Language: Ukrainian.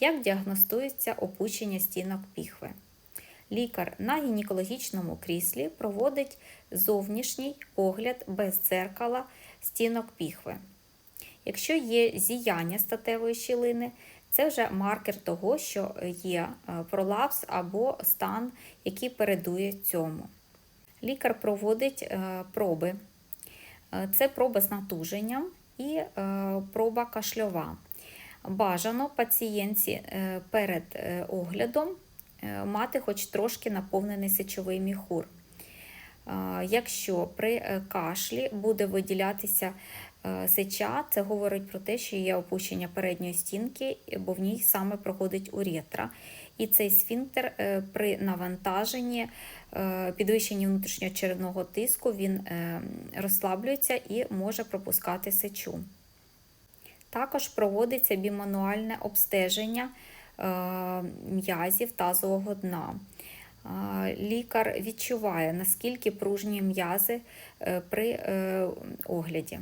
Як діагностується опущення стінок піхви? Лікар на гінекологічному кріслі проводить зовнішній огляд без дзеркала стінок піхви. Якщо є зіяння статевої щілини, це вже маркер того, що є е, пролапс або стан, який передує цьому. Лікар проводить е, проби. Е, Це проба з натуженням і проба кашльова. Бажано пацієнтці е, перед е, оглядом е, мати хоч трошки наповнений сечовий міхур. Якщо при кашлі буде виділятися сеча, це говорить про те, що є опущення передньої стінки, бо в ній саме проходить уретра. І цей сфінктер при навантаженні, підвищенні внутрішнього черевного тиску, він розслаблюється і може пропускати сечу. Також проводиться бімануальне обстеження е, м'язів тазового дна. Е, Лікар відчуває, наскільки пружні м'язи е, при огляді.